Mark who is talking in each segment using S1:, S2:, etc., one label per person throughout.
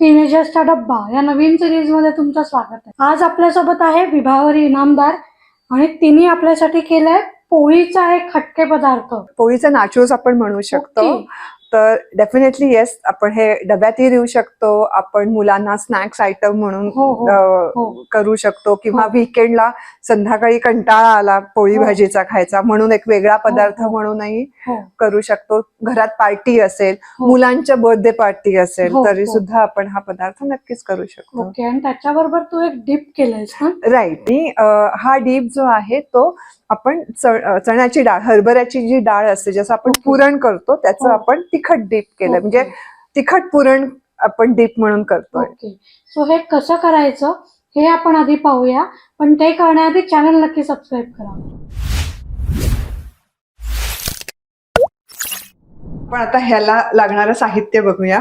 S1: टीनेजर्सचा डब्बा या नवीन सिरीजमध्ये तुमचं स्वागत आहे. आज आपल्यासोबत आहे विभावरी इनामदार आणि तिने आपल्यासाठी केलंय पोळीचा एक खटके पदार्थ.
S2: पोळीचे नाचूस आपण म्हणू शकतो. तर डेफिनेटली येस आपण हे डब्यातही देऊ शकतो आपण मुलांना स्नॅक्स आयटम म्हणून
S1: हो, हो, हो.
S2: करू शकतो किंवा. विकेंडला संध्याकाळी कंटाळा आला पोळी
S1: हो.
S2: भाजीचा खायचा म्हणून एक वेगळा पदार्थ
S1: हो.
S2: म्हणूनही
S1: हो
S2: करू शकतो घरात पार्टी असेल
S1: हो.
S2: मुलांच्या बर्थडे पार्टी असेल
S1: हो,
S2: तरी. सुद्धा आपण हा पदार्थ नक्कीच करू शकतो
S1: ओके आणि त्याच्याबरोबर तू एक डिप केलंयस
S2: राईट अ, हा डीप जो आहे तो आपण चण्याची डाळ हरभऱ्याची जी डाळ असते जसं आपण. पुरण करतो त्याचं
S1: हो.
S2: आपण तिखट डीप केलं. म्हणजे तिखट पुरण आपण डीप म्हणून करतोय
S1: ओके सो हे कसं करायचं हे आपण आधी पाहूया पण ते करण्याआधी चॅनल नक्की सबस्क्राईब करा
S2: पण आता ह्याला लागणारं साहित्य बघूया.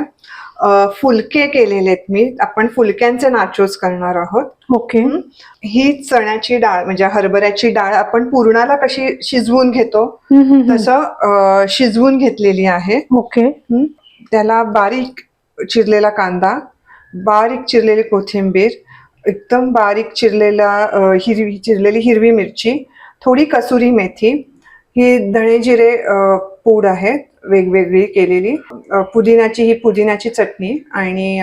S2: फुलके केलेले आहेत मी. आपण फुलक्यांचे नाचोस करणार आहोत.
S1: ओके.
S2: हं? चण्याची डाळ म्हणजे हरभऱ्याची डाळ आपण पुरणाला कशी शिजवून घेतो? तसं शिजवून घेतलेली आहे.
S1: ओके?
S2: त्याला बारीक चिरलेला कांदा बारीक चिरलेली कोथिंबीर एकदम बारीक चिरलेला हिरवी चिरलेली हिरवी मिरची थोडी कसुरी मेथी ही धणे जिरे पूड आहे वेगवेगळी केलेली. पुदिन्याची ही पुदिन्याची चटणी आणि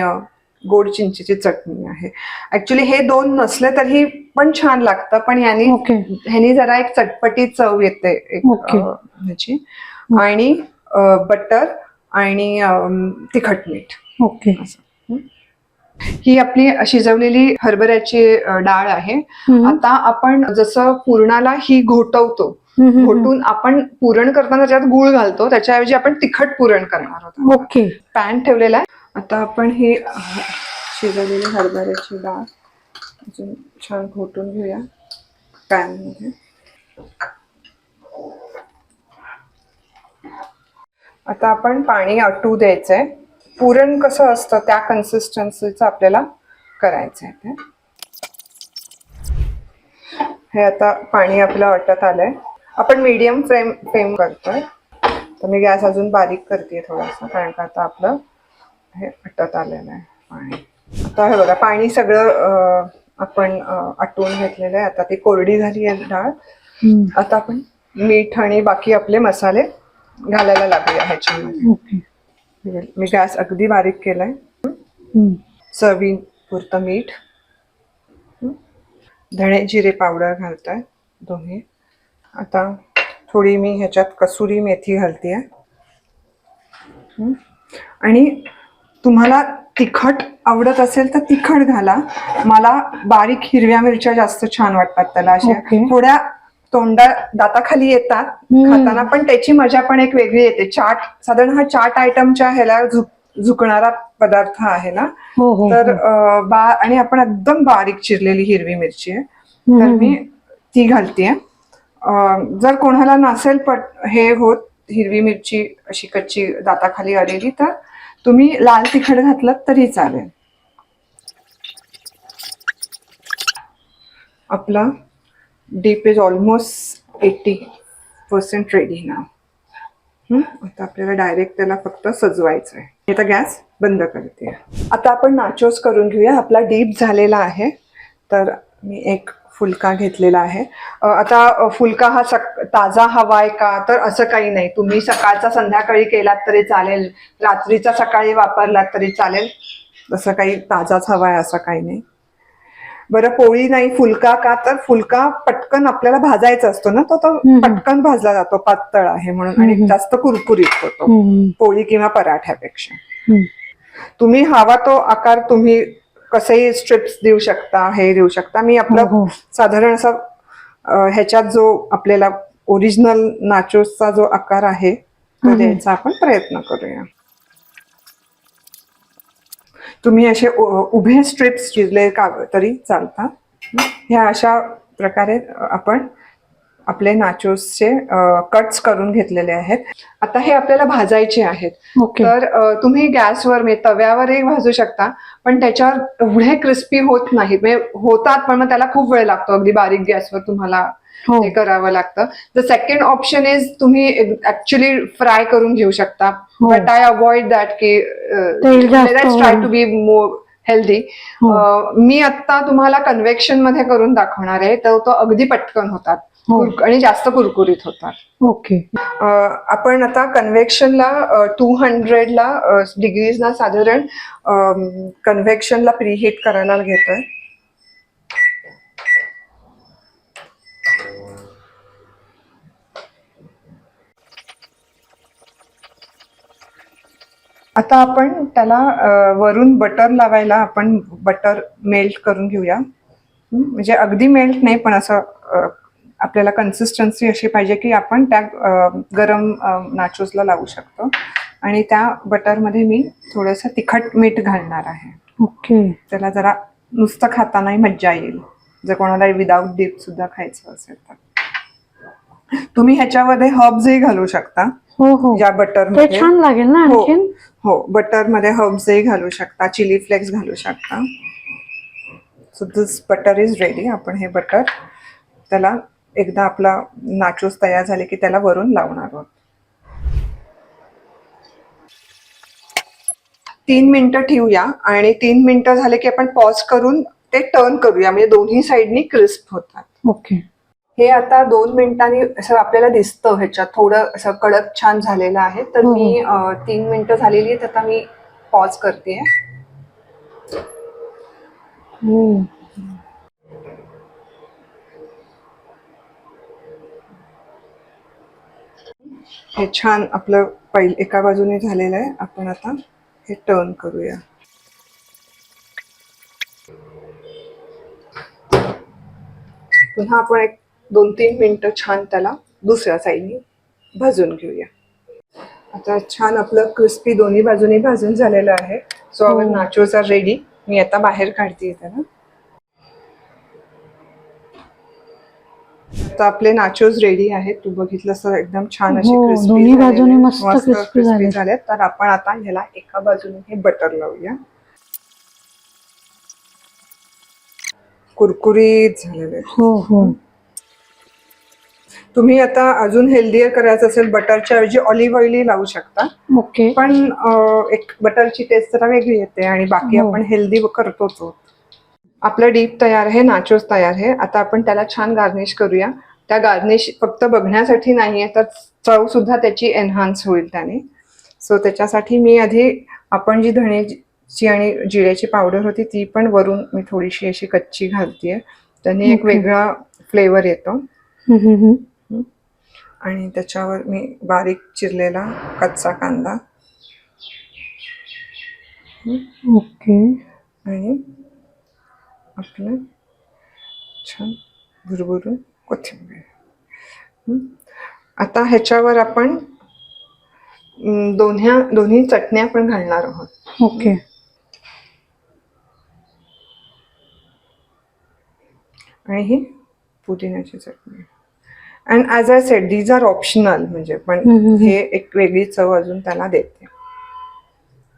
S2: गोड चिंचेची चटणी आहे. ऍक्च्युली हे दोन नसले तरी पण छान लागतं पण यांनी
S1: ओके
S2: ह्यानी जरा एक चटपटी चव येते एक ह्याची. आणि बटर आणि तिखट मीठ.
S1: ओके
S2: ही? आपली शिजवलेली हरभऱ्याची डाळ आहे. आता आपण जसं पुरणाला ही घोटवतो घोटून आपण पुरण करताना त्याच्यात गुळ घालतो त्याच्याऐवजी आपण तिखट पुरण करणार आहोत.
S1: ओके.
S2: पॅन ठेवलेला आहे. आता आपण ही शिजवलेली हरभऱ्याची डाळ अजून छान घोटून घेऊया पॅनमध्ये आता आपण पाणी आटू द्यायचंय. पुरण कसं असतं त्या कन्सिस्टन्सीचं आपल्याला करायचं आहे ते. हे आता पाणी आपलं आटत आलंय. आपण मीडियम फ्लेम फ्लेम करतोय. तर मी गॅस अजून बारीक करते थोडासा कारण का आता आपलं हे आटत आलेलं आहे. पाणी. आता हे बघा पाणी सगळं आपण आटवून घेतलेलं आहे. आता ती कोरडी झाली आहे डाळ. आता आपण मीठ आणि बाकी आपले मसाले घालायला लागूया ह्याच्यामध्ये.
S1: ओके.
S2: मी गॅस अगदी बारीक केलाय. चवी पुरतं मीठ. धणे जिरे पावडर घालताय दोन्ही. आता थोडी मी ह्याच्यात कसुरी मेथी घालते आणि तुम्हाला तिखट आवडत असेल तर तिखट घाला. मला बारीक हिरव्या मिरच्या जास्त छान वाटतात त्याला. अशा
S1: ओके.
S2: थोड्या तोंडा दाताखाली येतात.
S1: हम्म.
S2: खाताना पण त्याची मजा पण एक वेगळी येते. चाट साधारण हा चाट आयटमच्या ह्याला झुक झुकणारा पदार्थ आहे ना?
S1: हो हो
S2: तर अं, बा आणि आपण एकदम बारीक चिरलेली हिरवी मिरची आहे. तर मी ती घालतीये. अं, जर कोणाला नसेल पट हे होत हिरवी मिरची अशी कच्ची दाताखाली आलेली तर तुम्ही लाल तिखट घातलं तरी चालेल. आपला dip is almost eighty percent ready ना. आता आपल्याला डायरेक्ट त्याला फक्त सजवायचं आहे. आता गॅस बंद करते. आता आपण नाचोस करून घेऊया. आपला डीप झालेला आहे. तर मी एक फुलका घेतलेला आहे. आता फुलका हा सक ताजा हवाय का? तर असं काही नाही. तुम्ही सकाळचा संध्याकाळी केलात तरी चालेल. रात्रीचा सकाळी वापरलात तरी चालेल. तसं काही ताजाच हवाय असं काही नाही. बरं पोळी नाही फुलका का? तर फुलका पटकन आपल्याला भाजायचा असतो ना? तो तो. पटकन भाजला जातो पातळ आहे म्हणून आणि. जास्त कुरकुरीत होतो. पोळी किंवा पराठ्यापेक्षा. तुम्ही हवा तो आकार तुम्ही कसेही स्ट्रिप्स देऊ शकता हे देऊ शकता मी
S1: हो,
S2: आपलं
S1: हो.
S2: साधारण असा ह्याच्यात जो आपल्याला ओरिजिनल नाचोसचा जो आकार आहे तो. द्यायचा आपण प्रयत्न करूया तुम्ही असे उभे स्ट्रिप्स चिरले का तरी चालतात ह्या अशा प्रकारे आपण आपले नाचोसचे कट्स करून घेतलेले आहेत. आता हे आपल्याला भाजायचे आहेत.
S1: ओके
S2: तर तुम्ही गॅसवर म्हणजे तव्यावरही भाजू शकता पण त्याच्यावर एवढे क्रिस्पी होत नाहीत. म्हणजे होतात पण मग त्याला खूप वेळ लागतो. अगदी बारीक गॅसवर तुम्हाला
S1: हो.
S2: ते करावं लागतं. द सेकंड ऑप्शन इज तुम्ही ऍक्च्युली फ्राय करून घेऊ शकता.
S1: हो.
S2: बट आय अवॉइड दॅट की try. To be more healthy
S1: हो.
S2: मी आता तुम्हाला कन्व्हेक्शनमध्ये करून दाखवणार आहे. तर तो अगदी पटकन होतात.
S1: हो.
S2: आणि जास्त कुरकुरीत होतात.
S1: ओके.
S2: आपण आता कन्व्हेक्शनला टू हंड्रेडला डिग्रीजला साधारण कन्व्हेक्शनला प्रीहीट करायला घेतोय. आता आपण त्याला वरून बटर लावायला आपण बटर मेल्ट करून घेऊया. हं, म्हणजे अगदी मेल्ट नाही पण असं आपल्याला कन्सिस्टन्सी अशी पाहिजे की आपण त्या गरम नाचोसला लावू शकतो. आणि त्या बटरमध्ये मी थोडंसं तिखट मीठ घालणार आहे.
S1: ओके.
S2: त्याला जरा नुसतं खातानाही मज्जा येईल. जर कोणाला विदाऊट डीप सुद्धा खायचं असेल तर. तुम्ही ह्याच्यामध्ये हर्ब्सही घालू शकता.
S1: हो हो.
S2: या
S1: ते
S2: बटरमध्ये
S1: छान लागेल ना
S2: हो.
S1: आणखीन?
S2: हो बटरमध्ये हर्ब्सही घालू शकता. चिली फ्लेक्स घालू शकता. So this butter is ready आपण हे बटर त्याला एकदा आपला नाचोस तयार झाले की त्याला वरून लावणार आहोत. तीन मिनिटं ठेवूया आणि तीन मिनिटं झाले की आपण पॉज करून ते टर्न करूया. म्हणजे दोन्ही साईडनी क्रिस्प होतात.
S1: ओके
S2: हे आता दोन मिनिटांनी असं आपल्याला दिसतं ह्याच्यात. थोडं असं कडक छान झालेलं आहे. तर
S1: हो.
S2: मी अं, तीन मिनिटं झालेली आहेत. आता मी पॉज करते.
S1: हो
S2: हे छान आपलं पहिल एका बाजूने झालेलं आहे. आपण आता हे टर्न करूया. पुन्हा आपण एक दोन तीन मिनिटं छान त्याला दुसऱ्या साईडने भाजून घेऊया. आता छान आपलं क्रिस्पी दोन्ही बाजूनी भाजून झालेलं आहे. सो आवर
S1: हो.
S2: नाचोज आर रेडी मी आता बाहेर काढते त्याला. आता आपले नाचोज रेडी आहेत तू बघितलं तर एकदम छान असे
S1: हो, दोन्ही बाजूने
S2: आहेत.
S1: मस्त crispy
S2: crispy
S1: झालेत.
S2: झालेत तर आपण आता ह्याला एका बाजूने हे बटर लावूया कुरकुरीत झालेले आहेत.
S1: हो हो
S2: तुम्ही आता अजून हेल्दियर करायचं असेल बटरच्या ऐवजी ऑलिव्ह ऑइलही लावू शकता
S1: ओके
S2: पण अं, एक बटरची टेस्ट जरा वेगळी येते आणि बाकी
S1: हो.
S2: आपण हेल्दी करतोच आहोत. आपलं डीप तयार आहे नाचोस तयार आहे. आता आपण त्याला छान गार्निश करूया. त्या गार्निश फक्त बघण्यासाठी नाहीये तर चव सुद्धा त्याची एनहान्स होईल त्याने. सो त्याच्यासाठी मी आधी आपण जी धण्याची आणि जिऱ्याची पावडर होती ती पण वरून मी थोडीशी अशी कच्ची घालतीये. त्याने एक. वेगळा फ्लेवर येतो. आणि त्याच्यावर मी बारीक चिरलेला कच्चा कांदा.
S1: ओके
S2: आणि आपलं छान भुरभुरून कोथिंबीर हं. आता ह्याच्यावर आपण दोन्ह्या दोन्ही चटण्या पण घालणार आहोत
S1: ओके
S2: आणि ही पुदिन्याची चटणी and as I said these are optional म्हणजे पण. हे एक वेगळी चव अजून त्याला देते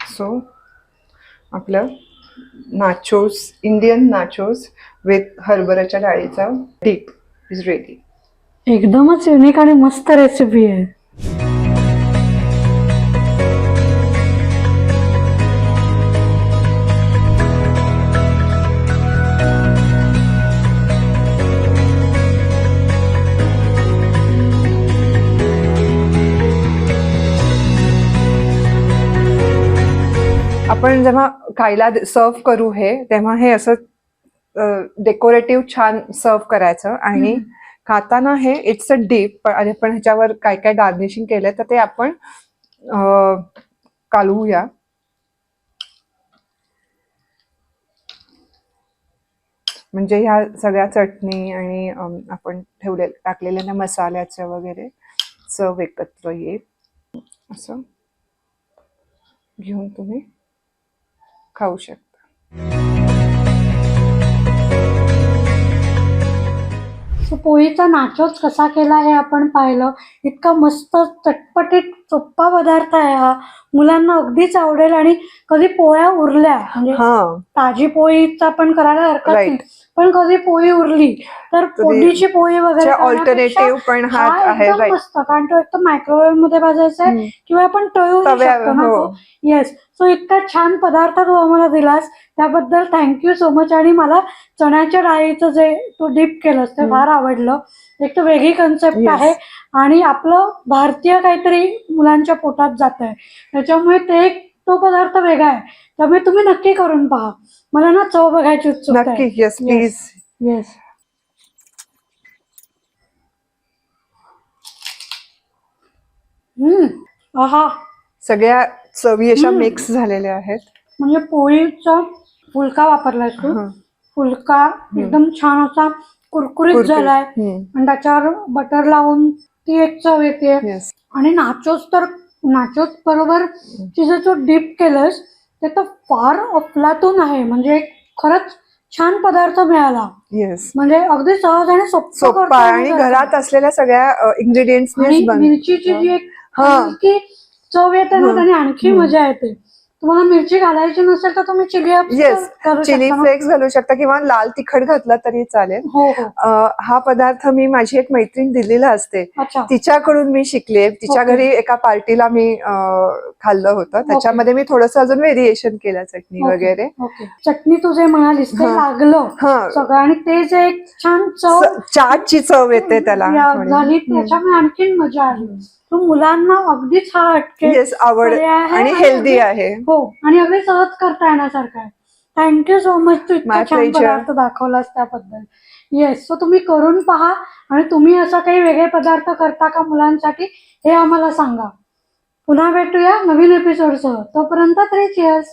S2: सो आपलं नाचोस इंडियन नाचोस विथ हरभराच्या डाळीचा डीप इज रेडी
S1: एकदमच युनिक आणि मस्त रेसिपी आहे.
S2: जेव्हा खायला सर्व करू हे तेव्हा हे असं डेकोरेटिव्ह छान सर्व करायचं आणि. खाताना हे इट्स अ डीप आणि आपण ह्याच्यावर काय काय गार्निशिंग केलंय तर ते आपण कालवूया. म्हणजे ह्या सगळ्या चटणी आणि आपण ठेवले टाकलेल्या त्या मसाल्याच्या वगैरे चव एकत्र येईल. असं. घेऊन तुम्ही. खाऊ शकता.
S1: सो पोळीचा नाचोच कसा केला हे आपण पाहिलं. इतका मस्त चटपटीत सोप्पा पदार्थ आहे हा. मुलांना अगदीच आवडेल आणि कधी पोळ्या उरल्या म्हणजे
S2: हा.
S1: ताजी पोळीचा पण करायला हरकत
S2: Right.
S1: नाही पण कधी पोळी उरली तर फोडणीची पोळी वगैरे करण्यापेक्षा
S2: ऑल्टरनेटिव्ह पण हा
S1: हा
S2: आहे
S1: एकदम मस्त. कारण तो एक तर मायक्रोवेव्हमध्ये भाजायचा आहे
S2: हम्म.
S1: किंवा आपण तळू
S2: तव्यावर,
S1: शकतो ना
S2: हो.
S1: येस सो इतका छान पदार्थ तू आम्हाला दिलास. त्याबद्दल थँक्यू सो मच आणि मला चण्याच्या डाळीचं जे तू डिप केलंस ते
S2: हम्म.
S1: फार आवडलं. एक तर वेगळी कन्सेप्ट. आहे आणि आपलं भारतीय काहीतरी मुलांच्या पोटात जात आहे त्याच्यामुळे ते एक तो पदार्थ वेगळा आहे. त्यामुळे तुम्ही नक्की करून पहा. मला ना चव बघायची उत्सुकता
S2: नक्की येस प्लीज
S1: येस हम्म. आहा.
S2: सगळ्या चवी अशा. मिक्स झालेल्या आहेत.
S1: म्हणजे पोळीचा फुलका वापरलाय तू. फुलका एकदम छान असा कुरकुरीत
S2: कुरकुरीत.
S1: झालाय
S2: हम्म.
S1: आणि त्याच्यावर बटर लावून ती एक चव येते
S2: Yes.
S1: आणि नाचोस तर नाचोस बरोबर तिचं जो डीप केलंस ते तर फार अफलातून आहे म्हणजे एक खरंच छान पदार्थ मिळाला
S2: येस
S1: म्हणजे अगदी सहज आणि सोपं करता
S2: आणि. घरात असलेल्या सगळ्या
S1: आणि मिरचीची जी एक
S2: हा.
S1: चव येते ना
S2: हं.
S1: त्याने आणखी. मजा येते तुम्हाला मिरची घालायची नसेल तर तुम्ही चिली
S2: येस चिली फ्लेक्स घालू शकता किंवा लाल तिखट घातला तरी चालेल.
S1: हो हो.
S2: हा पदार्थ मी माझी एक मैत्रीण दिल्लीला असते. तिच्याकडून मी शिकले तिच्या. घरी एका पार्टीला मी खाल्लं होतं. त्याच्यामध्ये मी थोडस अजून व्हेरिएशन केलं चटणी. वगैरे.
S1: चटणी तू जे म्हणालीस ते. लागलं. सगळं आणि ते जे एक छान चव
S2: चाटची चव येते त्याला.
S1: त्याच्यामुळे आणखीन मजा आली. तो मुलांना अगदीच हा
S2: येस आवड आणि हेल्दी आहे.
S1: हो आणि अगदी सहज करता येण्यासारखं आहे. थँक्यू सो मच तू इतका छान. पदार्थ दाखवलास त्याबद्दल. येस सो तुम्ही करून पहा आणि तुम्ही असं काही वेगळे पदार्थ करता का मुलांसाठी हे आम्हाला सांगा. पुन्हा भेटूया नवीन एपिसोडसह तोपर्यंत तरी चिअर्स